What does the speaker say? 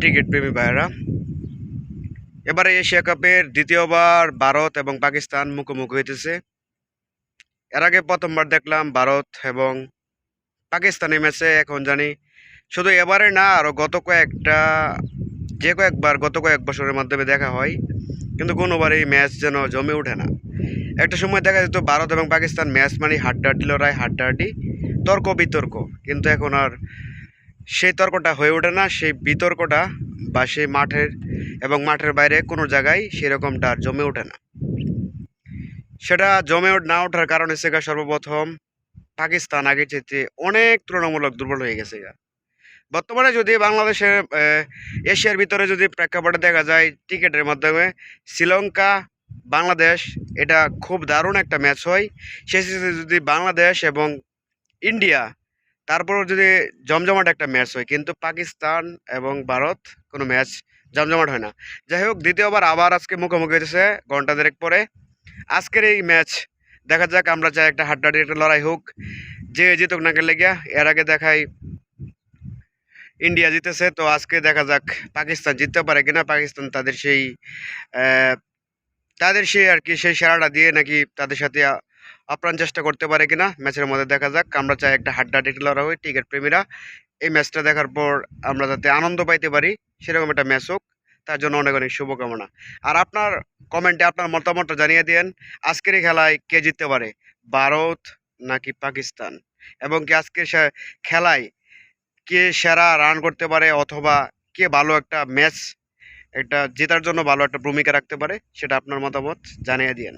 Cricket প্রেমী ভাইয়েরা। এবারে এশিয়া কাপের দ্বিতীয়বার ভারত এবং পাকিস্তান মুখোমুখি হইতেছে। এর আগে প্রথমবার দেখলাম ভারত এবং পাকিস্তানি ম্যাচে, এখন জানি শুধু এবারে না আরও গত কয়েকটা, যে কয়েকবার গত কয়েক বছরের মাধ্যমে দেখা হয়, কিন্তু কোনোবার এই ম্যাচ যেন জমে ওঠে না। একটা সময় দেখা যেত ভারত এবং পাকিস্তান ম্যাচ মানে হাড্ডাহাড্ডি, লড়াই, হাড্ডাহাড্ডি তর্ক বিতর্ক কিন্তু এখন আর সেই তর্কটা হয়ে ওঠে না, সেই বিতর্কটা বা সেই মাঠের এবং মাঠের বাইরে কোনো জায়গায় সেরকমটা জমে ওঠে না। সেটা জমে না ওঠার কারণ হচ্ছে গা সর্বপ্রথম পাকিস্তান আগের চেয়ে অনেক তুলনামূলক দুর্বল হয়ে গেছে গা। বর্তমানে যদি বাংলাদেশের এশিয়ার ভিতরে যদি প্রেক্ষাপটে দেখা যায়, টিকেটের মাধ্যমে শ্রীলঙ্কা, বাংলাদেশ, এটা খুব দারুণ একটা ম্যাচ হয়। শেষে যদি বাংলাদেশ এবং ইন্ডিয়া তারপর যদি জমজমাট একটা ম্যাচ হয়, কিন্তু পাকিস্তান এবং ভারত কোনো ম্যাচ জমজমাট হয় না। যাই হোক, দ্বিতীয়বার আবার আজকে মুখোমুখি হয়েছে ঘণ্টা দেড়েক পরে। আজকের এই ম্যাচ দেখা যাক, আমরা চাই একটা হাড্ডাহাড্ডি একটা লড়াই হোক। যে জিতুক না গেলে গিয়া এর আগে দেখাই ইন্ডিয়া জিতেছে, তো আজকে দেখা যাক পাকিস্তান জিততে পারে কিনা। পাকিস্তান তাদের সেই তাদের সেই আর কি, সেই সেরাটা দিয়ে নাকি তাদের সাথে আপ্রাণ চেষ্টা করতে পারে কিনা, ম্যাচের মধ্যে দেখা যাক। আমরা চাই একটা একটা লড়াই হয় টিকিট প্রেমীরা এই ম্যাচটা দেখার পর আমরা যাতে আনন্দ পাইতে পারি, সেরকম একটা ম্যাচ হোক। তার জন্য অনেক অনেক শুভকামনা। আর আপনার কমেন্টে আপনার মতামতটা জানিয়ে দিন আজকের এই খেলায় কে জিততে পারে, ভারত নাকি পাকিস্তান? এবং কি আজকের খেলায় কে সেরা রান করতে পারে অথবা কে ভালো একটা ম্যাচ, একটা জেতার জন্য ভালো একটা ভূমিকা রাখতে পারে, সেটা আপনার মতামত জানিয়ে দিন